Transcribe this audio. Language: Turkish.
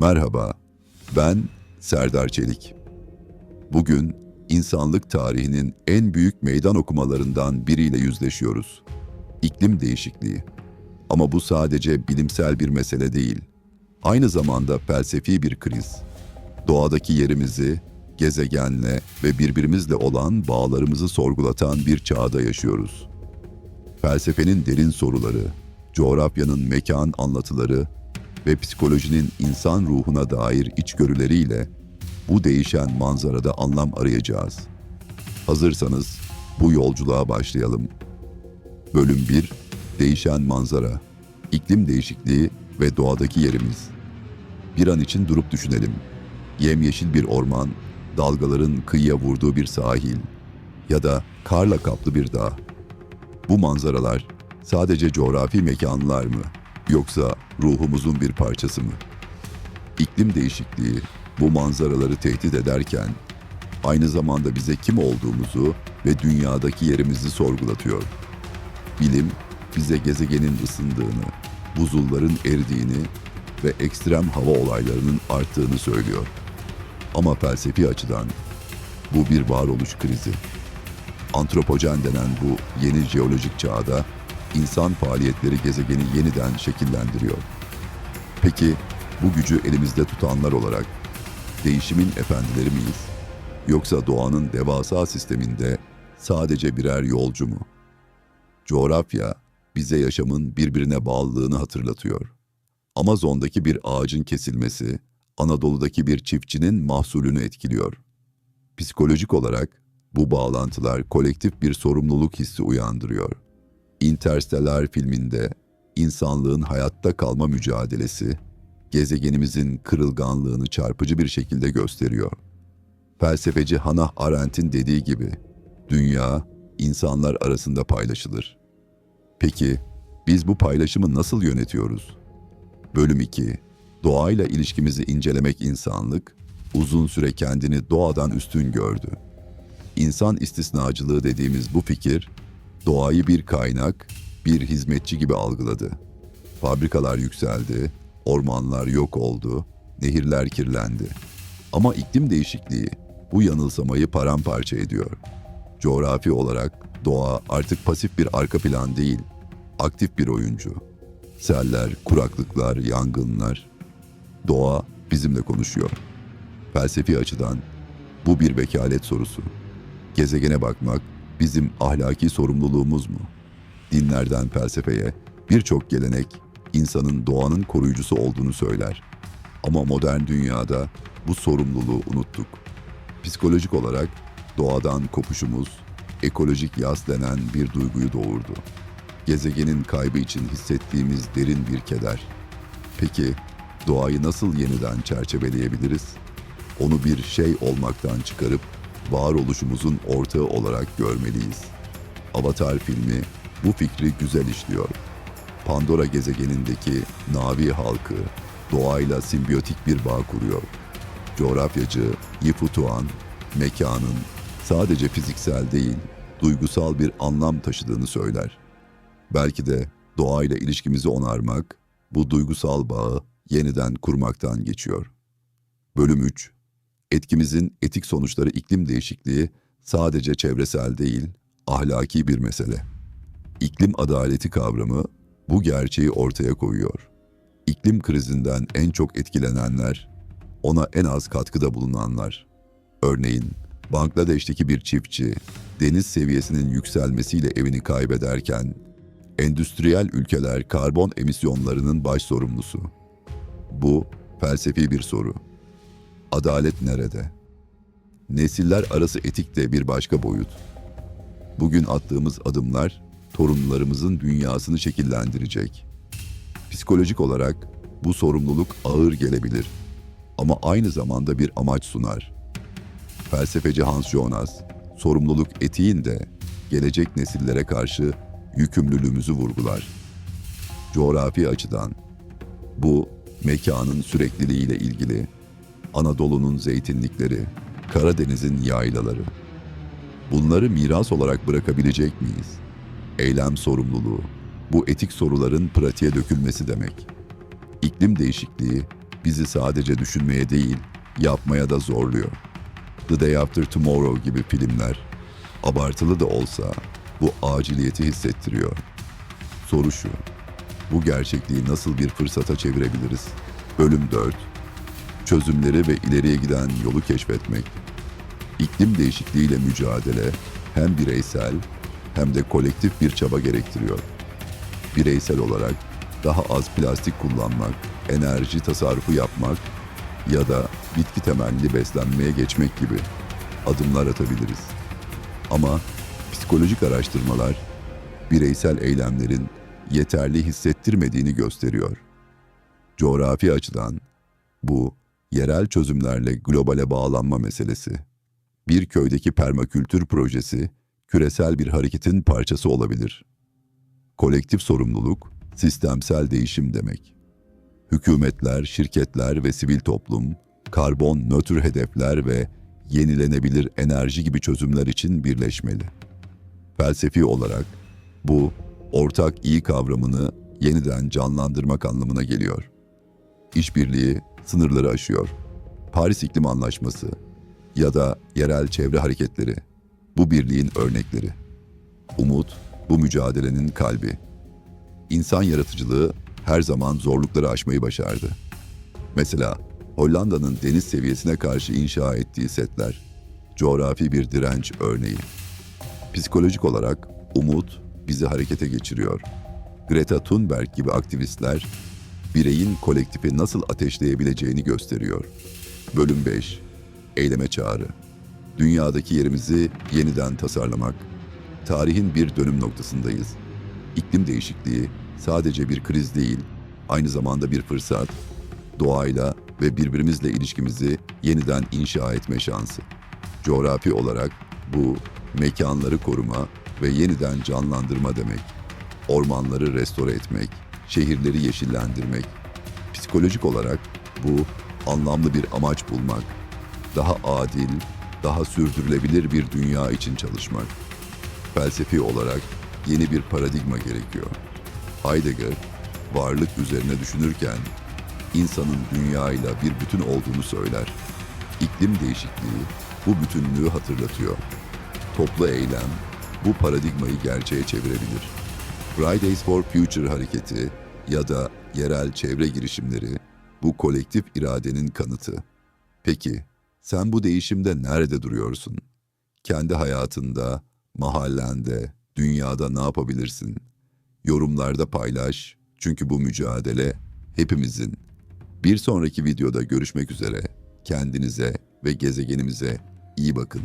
Merhaba, ben Serdar Çelik. Bugün insanlık tarihinin en büyük meydan okumalarından biriyle yüzleşiyoruz. İklim değişikliği. Ama bu sadece bilimsel bir mesele değil. Aynı zamanda felsefi bir kriz. Doğadaki yerimizi, gezegenle ve birbirimizle olan bağlarımızı sorgulatan bir çağda yaşıyoruz. Felsefenin derin soruları, coğrafyanın mekan anlatıları ve psikolojinin insan ruhuna dair içgörüleriyle bu değişen manzarada anlam arayacağız. Hazırsanız bu yolculuğa başlayalım. Bölüm 1 Değişen manzara, iklim değişikliği ve doğadaki yerimiz. Bir an için durup düşünelim. Yemyeşil bir orman, dalgaların kıyıya vurduğu bir sahil ya da karla kaplı bir dağ. Bu manzaralar sadece coğrafi mekanlar mı yoksa ruhumuzun bir parçası mı? İklim değişikliği bu manzaraları tehdit ederken aynı zamanda bize kim olduğumuzu ve dünyadaki yerimizi sorgulatıyor. Bilim bize gezegenin ısındığını, buzulların eridiğini ve ekstrem hava olaylarının arttığını söylüyor. Ama felsefi açıdan bu bir varoluş krizi. Antropojen denen bu yeni jeolojik çağda insan faaliyetleri gezegeni yeniden şekillendiriyor. Peki bu gücü elimizde tutanlar olarak değişimin efendileri miyiz? Yoksa doğanın devasa sisteminde sadece birer yolcu mu? Coğrafya bize yaşamın birbirine bağlılığını hatırlatıyor. Amazon'daki bir ağacın kesilmesi, Anadolu'daki bir çiftçinin mahsulünü etkiliyor. Psikolojik olarak bu bağlantılar kolektif bir sorumluluk hissi uyandırıyor. Interstellar filminde insanlığın hayatta kalma mücadelesi, gezegenimizin kırılganlığını çarpıcı bir şekilde gösteriyor. Felsefeci Hannah Arendt'in dediği gibi, dünya insanlar arasında paylaşılır. Peki, biz bu paylaşımı nasıl yönetiyoruz? Bölüm 2 Doğayla ilişkimizi incelemek insanlık, uzun süre kendini doğadan üstün gördü. İnsan istisnacılığı dediğimiz bu fikir, doğayı bir kaynak, bir hizmetçi gibi algıladı. Fabrikalar yükseldi, ormanlar yok oldu, nehirler kirlendi. Ama iklim değişikliği bu yanılsamayı paramparça ediyor. Coğrafi olarak doğa artık pasif bir arka plan değil, aktif bir oyuncu. Seller, kuraklıklar, yangınlar. Doğa bizimle konuşuyor. Felsefi açıdan bu bir vekalet sorusu. Gezegene bakmak bizim ahlaki sorumluluğumuz mu? Dinlerden felsefeye birçok gelenek insanın doğanın koruyucusu olduğunu söyler. Ama modern dünyada bu sorumluluğu unuttuk. Psikolojik olarak doğadan kopuşumuz ekolojik yas denen bir duyguyu doğurdu. Gezegenin kaybı için hissettiğimiz derin bir keder. Peki doğayı nasıl yeniden çerçeveleyebiliriz? Onu bir şey olmaktan çıkarıp varoluşumuzun ortağı olarak görmeliyiz. Avatar filmi bu fikri güzel işliyor. Pandora gezegenindeki Navi halkı doğayla simbiyotik bir bağ kuruyor. Coğrafyacı Yifu Tuan, mekanın sadece fiziksel değil, duygusal bir anlam taşıdığını söyler. Belki de doğayla ilişkimizi onarmak, bu duygusal bağı yeniden kurmaktan geçiyor. Bölüm 3 Etkimizin etik sonuçları iklim değişikliği sadece çevresel değil, ahlaki bir mesele. İklim adaleti kavramı bu gerçeği ortaya koyuyor. İklim krizinden en çok etkilenenler, ona en az katkıda bulunanlar. Örneğin Bangladeş'teki bir çiftçi deniz seviyesinin yükselmesiyle evini kaybederken endüstriyel ülkeler karbon emisyonlarının baş sorumlusu. Bu felsefi bir soru. Adalet nerede? Nesiller arası etik de bir başka boyut. Bugün attığımız adımlar torunlarımızın dünyasını şekillendirecek. Psikolojik olarak bu sorumluluk ağır gelebilir ama aynı zamanda bir amaç sunar. Felsefeci Hans Jonas, sorumluluk etiğinde gelecek nesillere karşı yükümlülüğümüzü vurgular. Coğrafi açıdan bu mekanın sürekliliğiyle ilgili Anadolu'nun zeytinlikleri, Karadeniz'in yaylaları. Bunları miras olarak bırakabilecek miyiz? Eylem sorumluluğu, bu etik soruların pratiğe dökülmesi demek. İklim değişikliği bizi sadece düşünmeye değil, yapmaya da zorluyor. The Day After Tomorrow gibi filmler, abartılı da olsa bu aciliyeti hissettiriyor. Soru şu, bu gerçekliği nasıl bir fırsata çevirebiliriz? Bölüm 4 Çözümleri ve ileriye giden yolu keşfetmek. İklim değişikliğiyle mücadele hem bireysel hem de kolektif bir çaba gerektiriyor. Bireysel olarak daha az plastik kullanmak, enerji tasarrufu yapmak ya da bitki temelli beslenmeye geçmek gibi adımlar atabiliriz. Ama psikolojik araştırmalar bireysel eylemlerin yeterli hissettirmediğini gösteriyor. Coğrafi açıdan bu yerel çözümlerle globale bağlanma meselesi. Bir köydeki permakültür projesi küresel bir hareketin parçası olabilir. Kolektif sorumluluk, sistemsel değişim demek. Hükümetler, şirketler ve sivil toplum, karbon nötr hedefler ve yenilenebilir enerji gibi çözümler için birleşmeli. Felsefi olarak bu, ortak iyi kavramını yeniden canlandırmak anlamına geliyor. İşbirliği sınırları aşıyor. Paris İklim Anlaşması ya da yerel çevre hareketleri bu birliğin örnekleri. Umut bu mücadelenin kalbi. İnsan yaratıcılığı her zaman zorlukları aşmayı başardı. Mesela Hollanda'nın deniz seviyesine karşı inşa ettiği setler, coğrafi bir direnç örneği. Psikolojik olarak umut bizi harekete geçiriyor. Greta Thunberg gibi aktivistler bireyin kolektifi nasıl ateşleyebileceğini gösteriyor. Bölüm 5 Eyleme Çağrı Dünyadaki yerimizi yeniden tasarlamak. Tarihin bir dönüm noktasındayız. İklim değişikliği sadece bir kriz değil, aynı zamanda bir fırsat. Doğayla ve birbirimizle ilişkimizi yeniden inşa etme şansı. Coğrafi olarak bu mekanları koruma ve yeniden canlandırma demek. Ormanları restore etmek, şehirleri yeşillendirmek. Psikolojik olarak bu anlamlı bir amaç bulmak. Daha adil, daha sürdürülebilir bir dünya için çalışmak. Felsefi olarak yeni bir paradigma gerekiyor. Heidegger, varlık üzerine düşünürken insanın dünyayla bir bütün olduğunu söyler. İklim değişikliği bu bütünlüğü hatırlatıyor. Toplu eylem bu paradigmayı gerçeğe çevirebilir. Fridays for Future hareketi ya da yerel çevre girişimleri bu kolektif iradenin kanıtı. Peki sen bu değişimde nerede duruyorsun? Kendi hayatında, mahallende, dünyada ne yapabilirsin? Yorumlarda paylaş çünkü bu mücadele hepimizin. Bir sonraki videoda görüşmek üzere. Kendinize ve gezegenimize iyi bakın.